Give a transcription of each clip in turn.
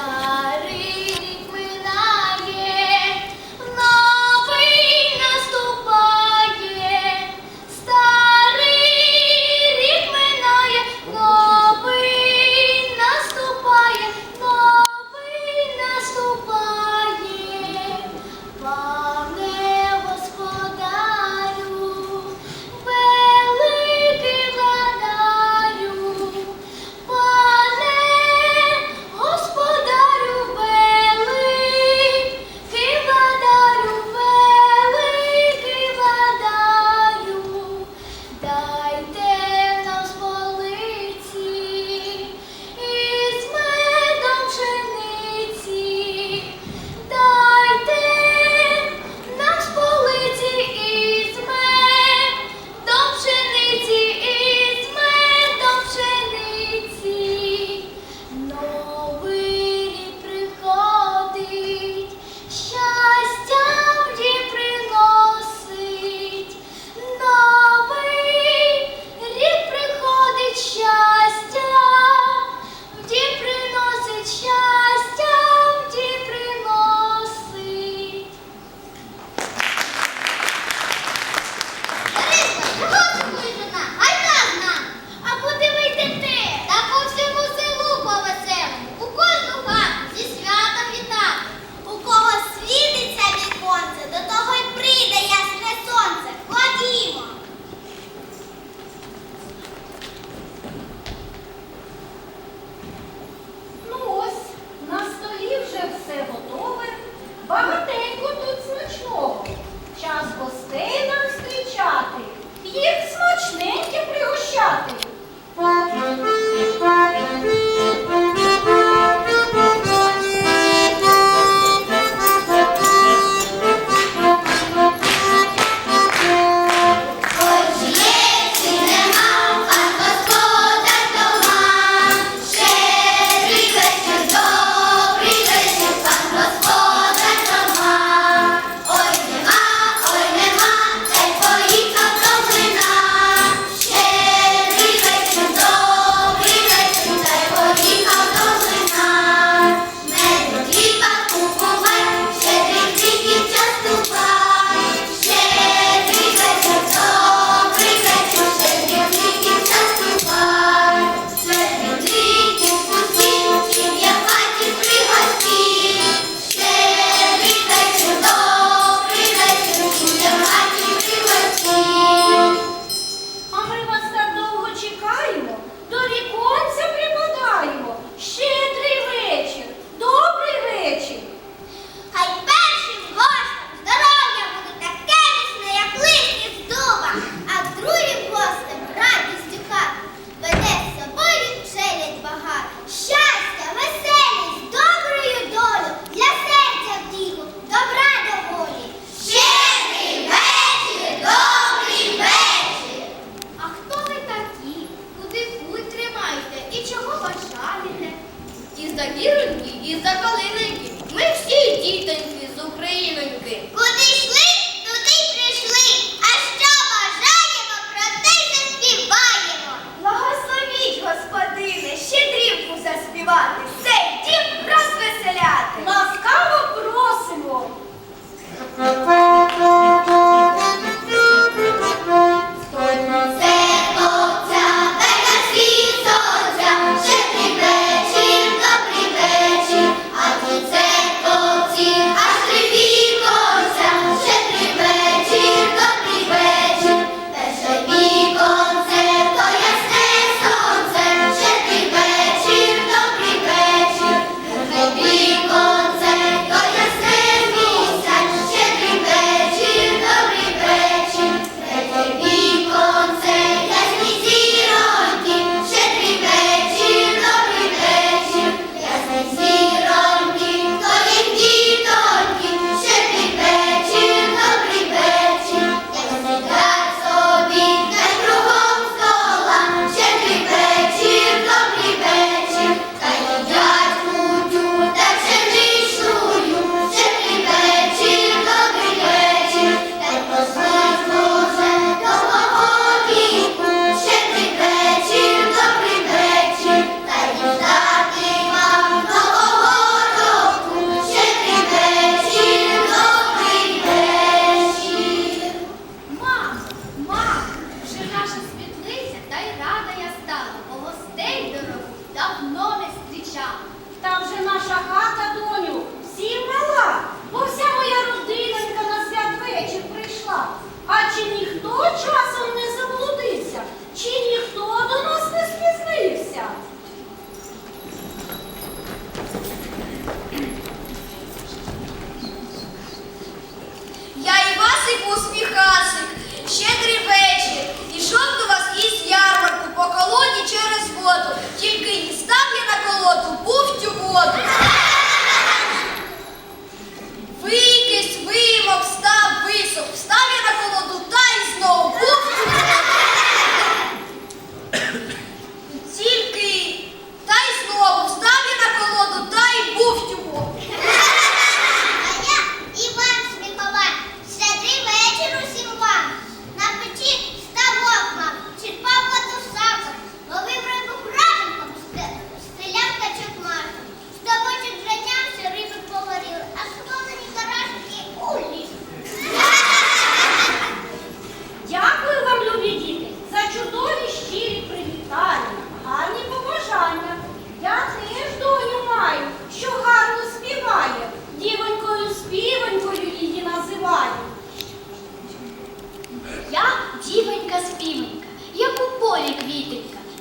Bye. роботу, тільки їй став я на колоду, був тю воду.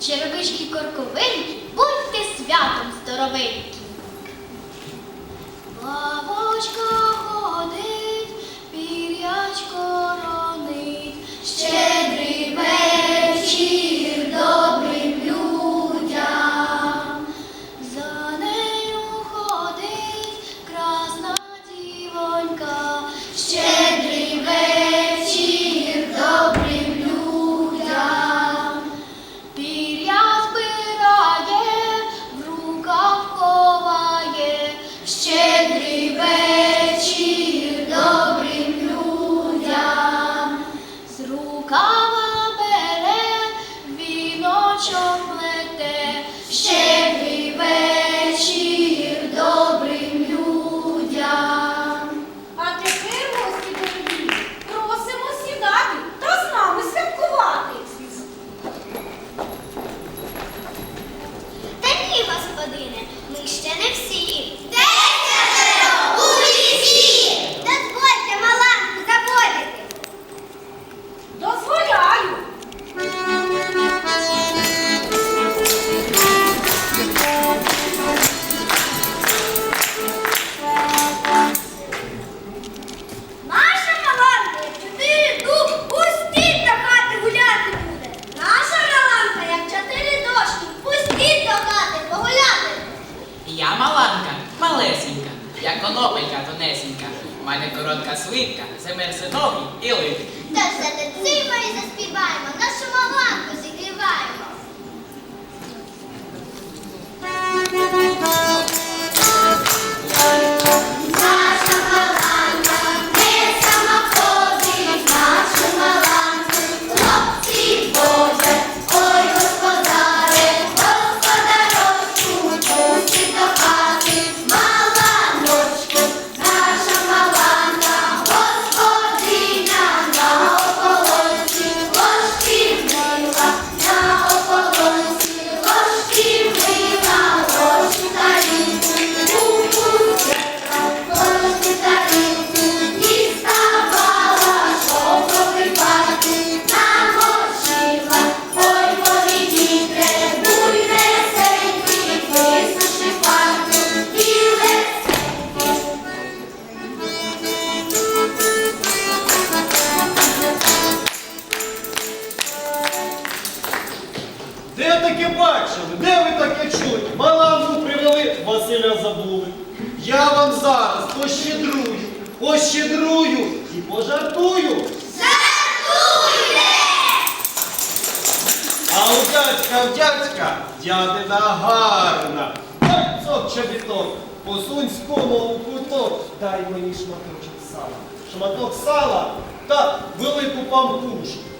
Черевички корковинки, будьте святом здоровенькі. Üçte nefsi зараз пощедрую, пощедрую і пожартую. Жартуйте! А у дядька, у дядька, дядина гарна. Пальцок чобіток, посунь у куток, дай мені шматочок сала. Шматок сала та велику пампушку.